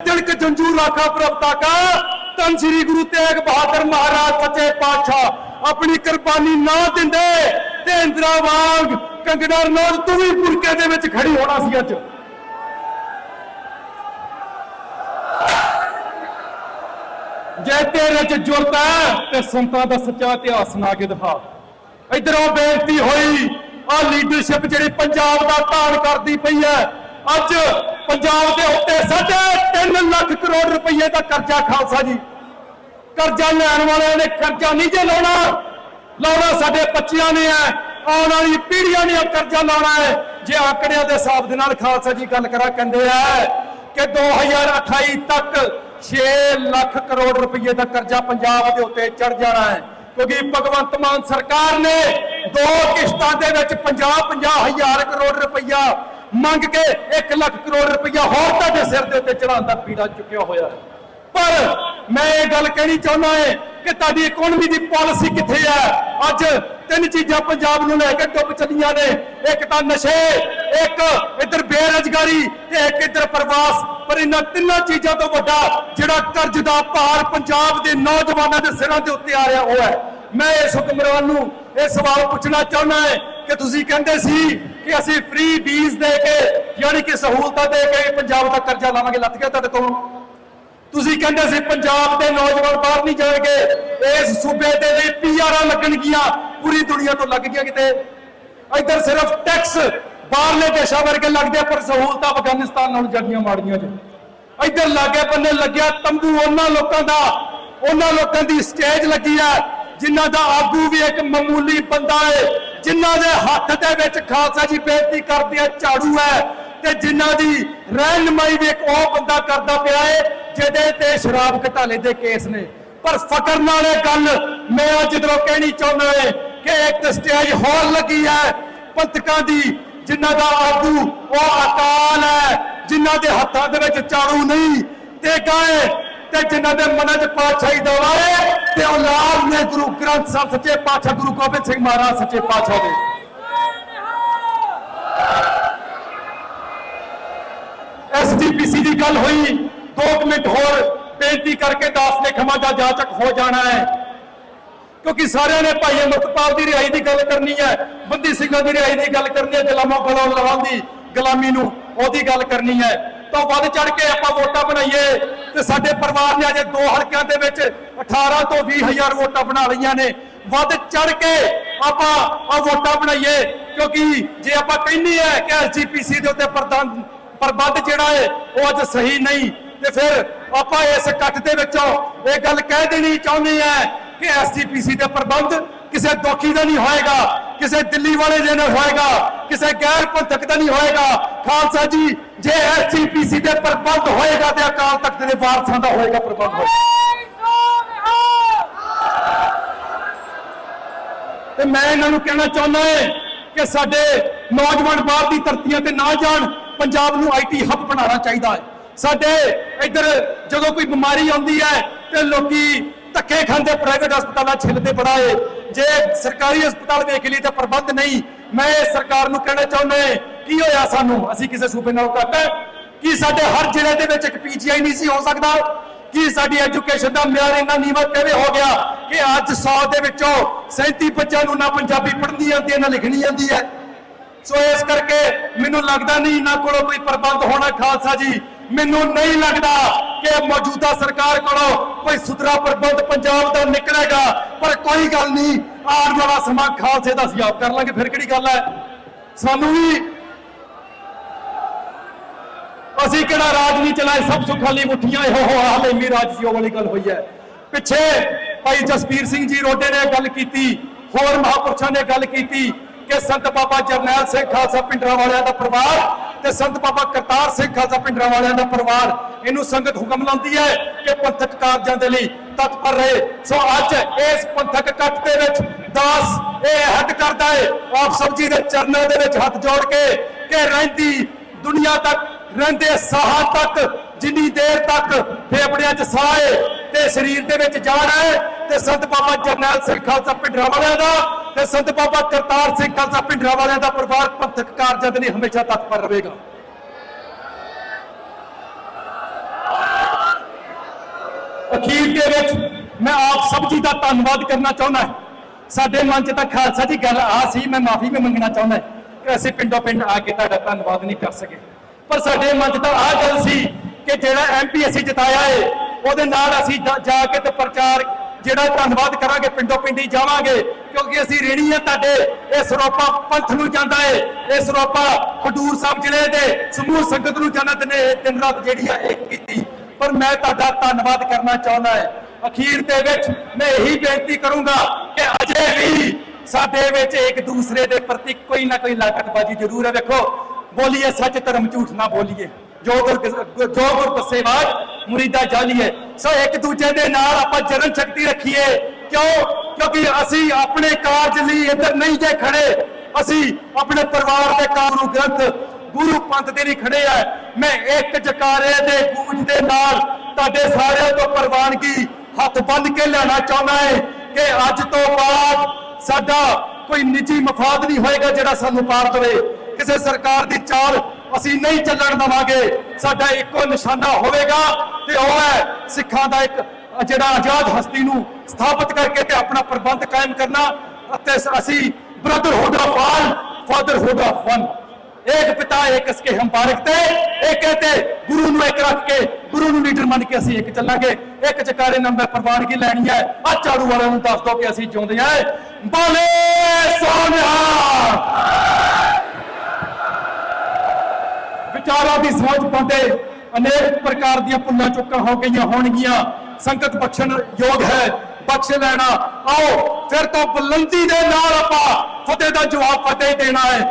ਤਿਲਕ ਜੰਜੂ ਰਾਖਾ ਪ੍ਰਭਤਾ ਕਾ। ਤਨ ਸ੍ਰੀ ਗੁਰੂ ਤੇਗ ਬਹਾਦਰ ਮਹਾਰਾਜ ਸੱਚੇ ਪਾਤਸ਼ਾਹ, ਆਪਣੀ ਕੁਰਬਾਨੀ ਨਾ ਦਿੰਦੇ ਤੇ ਇੰਦਰਾ ਵਾਂਗ ਕੰਗਣਾ ਰਣੌਤ ਤੂੰ ਵੀ ਪੁਰਕੇ ਦੇ ਵਿੱਚ ਖੜੀ ਹੋਣਾ ਸੀ ਅੱਜ। ਜੇ ਤੇਰੇ ਚ ਜੁਰਤ ਹੈ ਤੇ ਸੰਤਾਂ ਦਾ ਸੱਚਾ ਇਤਿਹਾਸ ਸੁਣਾ ਕੇ ਦਿਖਾ। ਇਧਰੋਂ ਬੇਨਤੀ ਹੋਈ ਆ ਲੀਡਰਸ਼ਿਪ ਜਿਹੜੀ ਪੰਜਾਬ ਦਾ ਤਾਣ ਕਰਦੀ ਪਈ ਹੈ ਅੱਜ ਪੰਜਾਬ ਦੇ ਉੱਤੇ ਸਾਢੇ 3 ਲੱਖ ਕਰੋੜ ਰੁਪਏ ਦਾ ਕਰਜ਼ਾ ਖਾਲਸਾ ਜੀ। ਕਰਜ਼ਾ ਲੈਣ ਵਾਲਿਆਂ ਨੇ ਕਰਜ਼ਾ ਨਹੀਂ ਜੇ ਲਾਉਣਾ ਲਾਉਣਾ ਸਾਡੇ ਬੱਚਿਆਂ ਨੇ ਹੈ, ਆਉਣ ਵਾਲੀ ਪੀੜ੍ਹੀਆਂ ਨੇ ਕਰਜ਼ਾ ਲਾਉਣਾ ਹੈ। ਜੇ ਆંકੜਿਆਂ ਦੇ ਹਿਸਾਬ ਦੇ ਨਾਲ ਖਾਲਸਾ ਜੀ ਗੱਲ ਕਰਾ, ਕਹਿੰਦੇ ਆ ਕਿ 2028 ਤੱਕ 6 ਲੱਖ ਕਰੋੜ ਰੁਪਏ ਦਾ ਕਰਜ਼ਾ ਪੰਜਾਬ ਦੇ ਉੱਤੇ ਚੜ ਜਾਣਾ ਹੈ। ਕਿਉਂਕਿ ਭਗਵੰਤ ਮਾਨ ਸਰਕਾਰ ਨੇ ਦੋ ਕਿਸ਼ਤਾਂ ਦੇ ਵਿੱਚ 50 50 ਹਜ਼ਾਰ ਕਰੋੜ ਰੁਪਈਆ ਮੰਗ ਕੇ 1 ਲੱਖ ਕਰੋੜ ਰੁਪਇਆ ਹੋਰ ਤੁਹਾਡੇ ਸਿਰ ਦੇ ਉੱਤੇ ਚੜਾਉਣ ਦਾ ਪੀੜਾ ਚੁੱਕਿਆ ਹੋਇਆ ਹੈ। ਪਰ ਮੈਂ ਇਹ ਗੱਲ ਕਹਿਣੀ ਚਾਹੁੰਦਾ ਹਾਂ ਕਿ ਤੁਹਾਡੀ ਇਕਨੋਮੀ ਦੀ ਪਾਲਿਸੀ ਕਿੱਥੇ ਹੈ? ਅੱਜ ਤਿੰਨ ਚੀਜ਼ਾਂ ਪੰਜਾਬ ਨੂੰ ਲੈ ਕੇ ਡੁੱਬ ਚੱਲੀਆਂ ਨੇ। ਇੱਕ ਤਾਂ ਨਸ਼ੇ, ਇੱਕ ਇੱਧਰ ਬੇਰੁਜ਼ਗਾਰੀ ਤੇ ਇੱਕ ਇੱਧਰ ਪ੍ਰਵਾਸ। ਪਰ ਇਹਨਾਂ ਤਿੰਨਾਂ ਚੀਜ਼ਾਂ ਤੋਂ ਵੱਡਾ ਜਿਹੜਾ ਕਰਜ਼ ਦਾ ਭਾਰ ਪੰਜਾਬ ਦੇ ਨੌਜਵਾਨਾਂ ਦੇ ਸਿਰਾਂ ਦੇ ਉੱਤੇ ਆ ਰਿਹਾ ਉਹ ਹੈ। ਮੈਂ ਇਸ ਹੁਕਮਰਾਨ ਨੂੰ ਇਹ ਸਵਾਲ ਪੁੱਛਣਾ ਚਾਹੁੰਦਾ ਹਾਂ ਕਿ ਤੁਸੀਂ ਕਹਿੰਦੇ ਸੀ ਕਿ ਅਸੀਂ ਫ੍ਰੀ ਬੀਜ ਦੇ ਕੇ, ਯਾਨੀ ਕਿ ਸਹੂਲਤਾਂ ਦੇ ਕੇ ਪੰਜਾਬ ਦਾ ਕਰਜ਼ਾ ਲਾਵਾਂਗੇ। ਲੱਥ ਗਿਆ ਤੁਹਾਡੇ ਤੋਂ ਤੁਸੀਂ ਕਹਿੰਦੇ ਸੀ ਪੰਜਾਬ ਦੇ ਨੌਜਵਾਨ ਬਾਹਰ ਨਹੀਂ ਜਾਣਗੇ। ਇਸ ਸੂਬੇ ਦੇ ਲਈ ਪੀਆਰਾਂ ਲੱਗਣਗੀਆਂ ਪੂਰੀ ਦੁਨੀਆ ਤੋਂ ਲੱਗ ਗਿਆ ਕਿਤੇ। ਇੱਧਰ ਸਿਰਫ ਟੈਕਸ ਬਾਹਰਲੇ ਦੇਸ਼ਾਂ ਵਰਗੇ ਲੱਗਦੇ ਪਰ ਸਹੂਲਤਾਂ ਅਫਗਾਨਿਸਤਾਨ ਨਾਲ ਜੱਗੀਆਂ ਮਾੜੀਆਂ ਜੀ। ਇੱਧਰ ਲਾਗੇ ਬੰਨੇ ਲੱਗਿਆ ਤੰਬੂ, ਉਹਨਾਂ ਲੋਕਾਂ ਦਾ, ਉਹਨਾਂ ਲੋਕਾਂ ਦੀ ਸਟੇਜ ਲੱਗੀ ਆ, ਜਿਨ੍ਹਾਂ ਦਾ ਆਗੂ ਵੀ ਇੱਕ ਮਾਮੂਲੀ ਬੰਦਾ ਏ। ਜਿਨ੍ਹਾਂ ਦੇ ਹੱਥ ਦੇ ਵਿੱਚ ਖਾਲਸਾ ਜੀ ਬੇਨਤੀ ਕਰਦੇ ਆ ਝਾੜੂ ਹੈ ਤੇ ਜਿਨ੍ਹਾਂ ਦੀ ਰਹਿਨਮਾਈ ਵੀ ਇੱਕ ਉਹ ਬੰਦਾ ਕਰਦਾ ਪਿਆ ਏ, ਜਿਹਦੇ ਤੇ ਸ਼ਰਾਬ ਘਟਾਲੇ ਦੇ ਕੇਸ ਨੇ। ਪਰ ਫਕਰ ਨਾਲ ਇਹ ਗੱਲ ਮੈਂ ਅੱਜ ਜਦੋਂ ਕਹਿਣੀ ਚਾਹੁੰਦਾ ਏ ਕਿ ਇੱਕ ਸਟੇਜ ਹੋਰ ਲੱਗੀ ਹੈ, ਪੰਥਕਾਂ ਦੀ, ਜਿਨ੍ਹਾਂ ਦਾ ਆਗੂ ਉਹ ਅਕਾਲ ਹੈ, ਜਿਨ੍ਹਾਂ ਦੇ ਹੱਥਾਂ ਦੇ ਵਿੱਚ ਝਾੜੂ ਨਹੀਂ, ਤੇ ਗਾਏ, ਤੇ ਜਿਨ੍ਹਾਂ ਦੇ ਮਨਾਂ 'ਚ ਪਾਤਸ਼ਾਹੀ ਦਵਾ ਤੇ ਔਲਾਦ ਨੇ ਗੁਰੂ ਗ੍ਰੰਥ ਸਾਹਿਬ ਸੱਚੇ ਪਾਤਸ਼ਾਹ ਗੁਰੂ ਗੋਬਿੰਦ ਸਿੰਘ ਮਹਾਰਾਜ ਸੱਚੇ ਪਾਤਸ਼ਾਹ ਦੇ। ਐਸਜੀਪੀਸੀ ਦੀ ਗੱਲ ਹੋਈ 2 ਮਿੰਟ ਹੋਰ ਬੇਨਤੀ ਕਰਕੇ ਦਾਸ ਨੇ ਖਮਾ ਦਾ ਜਾਚਕ ਹੋ ਜਾਣਾ ਹੈ। ਕਿਉਂਕਿ ਸਾਰਿਆਂ ਨੇ ਭਾਈ ਅਮਰਤਪਾਲ ਦੀ ਰਿਹਾਈ ਦੀ ਗੱਲ ਕਰਨੀ ਹੈ, ਬੰਦੀ ਸਿੰਘਾਂ ਦੀ ਰਿਹਾਈ ਦੀ ਗੱਲ ਕਰਨੀ ਹੈ ਗੁਲਾਮਾਂ ਕੋਲੋਂ ਲਵਾਂ ਦੀ ਗੁਲਾਮੀ ਨੂੰ ਉਹਦੀ ਗੱਲ ਕਰਨੀ ਹੈ। ਤਾਂ ਵੱਧ ਚੜ ਕੇ ਆਪਾਂ ਵੋਟਾਂ ਬਣਾਈਏ। ਤੇ ਸਾਡੇ ਪਰਿਵਾਰ ਨੇ ਅਜੇ ਦੋ ਹਲਕਿਆਂ ਦੇ ਵਿੱਚ 18 ਤੋਂ 20 ਵੋਟਾਂ ਬਣਾ ਲਈਆਂ ਨੇ। ਵੱਧ ਚੜ ਕੇ ਆਪਾਂ ਆ ਵੋਟਾਂ ਬਣਾਈਏ, ਕਿਉਂਕਿ ਜੇ ਆਪਾਂ ਕਹਿੰਦੇ ਆ ਕਿ ਐਸਜੀਪੀਸੀ ਦੇ ਉੱਤੇ ਪ੍ਰਧਾਨ ਪ੍ਰਬੰਧ ਜਿਹੜਾ ਹੈ, ਉਹ ਅੱਜ ਸਹੀ ਨਹੀਂ। ਤੇ ਫਿਰ ਆਪਾਂ ਇਸ ਇਕੱਠ ਦੇ ਵਿੱਚੋਂ ਇਹ ਗੱਲ ਕਹਿ ਦੇਣੀ ਚਾਹੁੰਦੇ ਆ ਕਿ ਐਸਜੀਪੀਸੀ ਦੇ ਪ੍ਰਬੰਧ ਕਿਸੇ ਦੋਖੀ ਦਾ ਨਹੀਂ ਹੋਏਗਾ, ਕਿਸੇ ਦਿੱਲੀ ਵਾਲੇ ਦੇ ਨਾਲ ਹੋਏਗਾ, ਕਿਸੇ ਗੈਰ ਪੰਥਕ ਦਾ ਨਹੀਂ ਹੋਏਗਾ। ਖਾਲਸਾ ਜੀ ਜੇ ਐਸਜੀਪੀਸੀ ਦੇ ਪ੍ਰਬੰਧ ਹੋਏਗਾ ਤੇ ਅਕਾਲ ਤਖਤ ਦੇ ਵਾਰਸਾਂ ਦਾ ਹੋਏਗਾ ਪ੍ਰਬੰਧ ਹੋਏਗਾ। ਤੇ ਮੈਂ ਇਹਨਾਂ ਨੂੰ ਕਹਿਣਾ ਚਾਹੁੰਦਾ ਹਾਂ ਕਿ ਸਾਡੇ ਨੌਜਵਾਨ ਬਾਹਰ ਦੀ ਧਰਤੀਆਂ ਤੇ ਨਾ ਜਾਣ ਪੰਜਾਬ ਨੂੰ ਆਈਟੀ ਹੱਬ ਬਣਾਉਣਾ ਚਾਹੀਦਾ ਹੈ। ਸਾਡੇ ਇੱਧਰ ਜਦੋਂ ਕੋਈ ਬਿਮਾਰੀ ਆਉਂਦੀ ਹੈ ਤੇ ਲੋਕੀ ਧੱਕੇ ਖਾਂਦੇ ਪ੍ਰਾਈਵੇਟ ਹਸਪਤਾਲਾਂ 'ਚ ਛਿਲਦੇ ਬੜਾ ਏ। ਜੇ ਸਰਕਾਰੀ ਹਸਪਤਾਲ ਵੇਖ ਲਈ ਤਾਂ ਪ੍ਰਬੰਧ ਨਹੀਂ। ਮੈਂ ਸਰਕਾਰ ਨੂੰ ਕਹਿਣਾ ਚਾਹੁੰਦਾ ਹਾਂ, ਕੀ ਹੋਇਆ ਸਾਨੂੰ? ਅਸੀਂ ਕਿਸੇ ਸੂਬੇ ਨਾਲੋਂ ਘੱਟ ਹੈ ਕੀ ਸਾਡੇ ਹਰ ਜ਼ਿਲ੍ਹੇ ਦੇ ਵਿੱਚ ਇੱਕ ਪੀਜੀਆਈ ਨਹੀਂ ਸੀ ਹੋ ਸਕਦਾ? ਕੀ ਸਾਡੀ ਐਜੂਕੇਸ਼ਨ ਦਾ ਮਿਆਰ ਇੰਨਾ ਨੀਵਾਂ ਕਿਵੇਂ ਹੋ ਗਿਆ ਕਿ ਅੱਜ 100 ਦੇ ਵਿੱਚੋਂ 37 ਬੱਚਿਆਂ ਨੂੰ ਨਾ ਪੰਜਾਬੀ ਪੜ੍ਹਨੀ ਆਉਂਦੀ ਹੈ, ਨਾ ਲਿਖਣੀ ਆਉਂਦੀ ਹੈ? ਸੋ ਇਸ ਕਰਕੇ ਮੈਨੂੰ ਲੱਗਦਾ ਨਹੀਂ ਇਹਨਾਂ ਕੋਲੋਂ ਕੋਈ ਪ੍ਰਬੰਧ ਹੋਣਾ ਖਾਲਸਾ ਜੀ। ਮੈਨੂੰ ਨਹੀਂ ਲੱਗਦਾ ਕਿ ਮੌਜੂਦਾ ਸਰਕਾਰ ਕੋਲੋਂ ਕੋਈ ਸੁਧਰਾ ਪ੍ਰਬੰਧ ਪੰਜਾਬ ਦਾ ਨਿਕਲੇਗਾ। ਪਰ ਕੋਈ ਗੱਲ ਨਹੀਂ, ਆਉਣ ਵਾਲਾ ਸਮਾਂ ਖਾਲਸੇ ਦਾ ਅਸੀਂ ਆਪ ਕਰ ਲਾਂਗੇ। ਫਿਰ ਕਿਹੜੀ ਗੱਲ ਹੈ? ਸਾਨੂੰ ਵੀ ਅਸੀਂ ਕਿਹੜਾ ਰਾਜ ਨਹੀਂ ਚਲਾਏ? ਸਭ ਸੁੱਖਾਂ ਲਈ ਮੁੱਠੀਆਂ ਇਹੋ ਹੋ ਹਾਲੇ ਮੀ ਰਾਜਿਓ ਵਾਲੀ ਗੱਲ ਹੋਈ ਹੈ। ਪਿੱਛੇ ਭਾਈ ਜਸਪੀਰ ਸਿੰਘ ਜੀ ਰੋਡੇ ਨੇ ਗੱਲ ਕੀਤੀ, ਹੋਰ ਮਹਾਪੁਰਸ਼ਾਂ ਨੇ ਗੱਲ ਕੀਤੀ ਕਿ ਸੰਤ ਬਾਬਾ ਜਰਨੈਲ ਸਿੰਘ ਖਾਲਸਾ ਪਿੰਡਰਾਂ ਵਾਲਿਆਂ ਦਾ ਪਰਿਵਾਰ ਤੇ ਸੰਤ ਬਾਬਾ ਕਰਤਾਰ ਸਿੰਘ ਖਾਲਸਾ ਪਿੰਡਰਾਂ ਵਾਲਿਆਂ ਦਾ ਪਰਿਵਾਰ। ਇਹਨੂੰ ਸੰਗਤ ਹੁਕਮ ਲਾਉਂਦੀ ਹੈ ਕਿ ਪੰਥਕ ਕਾਰਜਾਂ ਦੇ ਲਈ ਤਤਪਰ ਰਹੇ। ਸੋ ਅੱਜ ਇਸ ਪੰਥਕ ਕੱਟ ਦੇ ਵਿੱਚ ਦਾਸ ਇਹ ਹੱਦ ਕਰਦਾ ਹੈ, ਆਪ ਸਭ ਜੀ ਦੇ ਚਰਨਾਂ ਦੇ ਵਿੱਚ ਹੱਥ ਜੋੜ ਕੇ ਕਿ ਰਹਿੰਦੀ ਦੁਨੀਆ ਤੱਕ ਰਹਿੰਦੇ ਸਾਹ ਤੱਕ, ਜਿੰਨੀ ਦੇਰ ਤੱਕ ਫੇਫੜਿਆਂ 'ਚ ਸਾਹ ਹੈ ਤੇ ਸਰੀਰ ਦੇ ਵਿੱਚ ਜਾਨ ਹੈ ਤੇ ਸੰਤ ਬਾਬਾ ਜਰਨੈਲ ਸਿੰਘ ਖਾਲਸਾ ਪਿੰਡਰਾ ਵਾਲਿਆਂ ਦਾ ਤੇ ਸੰਤ ਬਾਬਾ ਕਰਤਾਰ ਸਿੰਘ ਖਾਲਸਾ ਪਿੰਡਰਾ ਵਾਲਿਆਂ ਦਾ ਪਰਿਵਾਰ ਪੰਥਕ ਕਾਰਜਾਂ ਦੇ ਲਈ ਹਮੇਸ਼ਾ ਤਤਪਰ ਰਹੇਗਾ। ਅਖੀਰ ਦੇ ਵਿੱਚ ਮੈਂ ਆਪ ਸਭ ਜੀ ਦਾ ਧੰਨਵਾਦ ਕਰਨਾ ਚਾਹੁੰਦਾ ਹਾਂ। ਸਾਡੇ ਮਨ 'ਚ ਤਾਂ ਖਾਲਸਾ ਜੀ ਗੱਲ ਆ ਸੀ, ਮੈਂ ਮਾਫੀ ਵੀ ਮੰਗਣਾ ਚਾਹੁੰਦਾ ਕਿ ਅਸੀਂ ਪਿੰਡੋਂ ਪਿੰਡ ਆ ਕੇ ਤੁਹਾਡਾ ਧੰਨਵਾਦ ਨਹੀਂ ਕਰ ਸਕੇ। ਪਰ ਸਾਡੇ ਮਨ 'ਚ ਤਾਂ ਆਹ ਗੱਲ ਸੀ ਕਿ ਜਿਹੜਾ ਐਮਪੀ ਅਸੀਂ ਜਿਤਾਇਆ ਏ, ਉਹਦੇ ਨਾਲ ਅਸੀਂ ਜਾ- ਕੇ ਤੇ ਪ੍ਰਚਾਰ ਜਿਹੜਾ ਧੰਨਵਾਦ ਕਰਾਂਗੇ, ਪਿੰਡੋਂ ਪਿੰਡੀ ਜਾਵਾਂਗੇ, ਕਿਉਂਕਿ ਅਸੀਂ ਰੇੜੀ ਆ ਤੁਹਾਡੇ, ਇਹ ਸਰੋਪਾ ਪੰਥ ਨੂੰ ਜਾਂਦਾ ਏ, ਇਹ ਸਰੋਪਾ ਖਡੂਰ ਸਾਹਿਬ ਜ਼ਿਲ੍ਹੇ ਦੇ ਸਮੂਹ ਸੰਗਤ ਨੂੰ ਜਾਂਦਾ ਨੇ ਇਹ ਦਿਨ ਰਾਤ ਜਿਹੜੀ ਆ ਇੱਕ ਕੀਤੀ। ਪਰ ਮੈਂ ਤੁਹਾਡਾ ਧੰਨਵਾਦ ਕਰਨਾ ਚਾਹੁੰਦਾ ਹੈ ਅਖੀਰ ਦੇ ਵਿੱਚ ਮੈਂ ਇਹੀ ਬੇਨਤੀ ਕਰੂੰਗਾ ਕਿ ਅਜੇ ਵੀ ਸਾਡੇ ਵਿੱਚ ਇੱਕ ਦੂਸਰੇ ਦੇ ਪ੍ਰਤੀ ਕੋਈ ਨਾ ਕੋਈ ਲਾਗਤਬਾਜ਼ੀ ਜ਼ਰੂਰ ਹੈ ਵੇਖੋ ਬੋਲੀਏ ਸੱਚ ਧਰਮ ਝੂਠ ਨਾ ਬੋਲੀਏ। ਜੋ ਗੁਰ ਜੋ ਗੁਰ ਦਸੇਵਾਜ ਮੁਰੀਦਾ ਜਾਲੀਏ ਸੋ ਇੱਕ ਦੂਜੇ ਦੇ ਨਾਲ ਆਪਾਂ ਜਰਨ ਸ਼ਕਤੀ ਰੱਖੀਏ। ਕਿਉਂ? ਕਿਉਂਕਿ ਅਸੀਂ ਆਪਣੇ ਕਾਰਜ ਲਈ ਇੱਧਰ ਨਹੀਂ ਜੇ ਖੜੇ। ਅਸੀਂ ਆਪਣੇ ਪਰਿਵਾਰ ਦੇ ਕਾਨੂੰਨ ਗ੍ਰੰਥ ਗੁਰੂ ਪੰਥ ਦੇ ਲਈ ਖੜੇ ਆ। ਮੈਂ ਇੱਕ ਜਕਾਰੇ ਦੇ ਗੂੰਜ ਦੇ ਨਾਲ ਤੁਹਾਡੇ ਸਾਰਿਆਂ ਤੋਂ ਪ੍ਰਵਾਨਗੀ ਹੱਥ ਬੰਨ ਕੇ ਲੈਣਾ ਚਾਹੁੰਦਾ ਹੈ ਕਿ ਅੱਜ ਤੋਂ ਬਾਅਦ ਸਾਡਾ ਕੋਈ ਨਿੱਜੀ ਮਫਾਦ ਨਹੀਂ ਹੋਏਗਾ ਜਿਹੜਾ ਸਾਨੂੰ ਪਾਰ ਦੇਵੇ। ਕਿਸੇ ਸਰਕਾਰ ਦੀ ਚਾਲ ਅਸੀਂ ਨਹੀਂ ਚੱਲਣ ਦੇਵਾਂਗੇ। ਸਾਡਾ ਇੱਕੋ ਨਿਸ਼ਾਨਾ ਹੋਵੇਗਾ ਤੇ ਉਹ ਹੈ ਸਿੱਖਾਂ ਦਾ ਇੱਕ, ਜਿਹੜਾ ਆਜ਼ਾਦ ਹਸਤੀ ਨੂੰ ਸਥਾਪਿਤ ਕਰਕੇ ਤੇ ਆਪਣਾ ਪ੍ਰਬੰਧ ਕਾਇਮ ਕਰਨਾ ਅਤੇ ਅਸੀਂ brotherhood of all fatherhood of one ਇੱਕ ਪਿਤਾ ਇੱਕ ਇਸਕੇ ਹਮ ਬਾਰਕ ਇਹ ਕਹਤੇ ਗੁਰੂ ਨੂੰ ਇੱਕ ਰੱਖ ਕੇ, ਗੁਰੂ ਨੂੰ ਲੀਡਰ ਮੰਨ ਕੇ ਅਸੀਂ ਇੱਕ ਚੱਲਾਂਗੇ। ਇੱਕ ਚਕਾਰੇ ਨੰਬਰ ਪ੍ਰਵਾਨਗੀ ਲੈਣੀ ਹੈ। ਆ ਝਾੜੂ ਵਾਲਿਆਂ ਨੂੰ ਦੱਸ ਦੋ ਕਿ ਅਸੀਂ ਚਾਹੁੰਦੇ ਹਾਂ। ਬਾਲੇ ਸੋਨਿਆ ਵਿਚਾਰਾਂ ਦੀ ਸੋਚ ਪਾਉਂਦੇ ਅਨੇਕ ਪ੍ਰਕਾਰ ਦੀਆਂ ਪੁੱਲਾਂ ਚੁੱਕਾਂ ਹੋ ਗਈਆਂ ਹੋਣਗੀਆਂ। ਸੰਗਤ ਬਖਸ਼ਣ ਯੋਗ ਹੈ, ਬਖਸ਼ ਲੈਣਾ। ਆਓ, ਫਿਰ ਤੋਂ ਬੁਲੰਦੀ ਦੇ ਨਾਲ ਆਪਾਂ ਫਤਿਹ ਦਾ ਜਵਾਬ ਫਤਿਹ ਦੇਣਾ ਹੈ।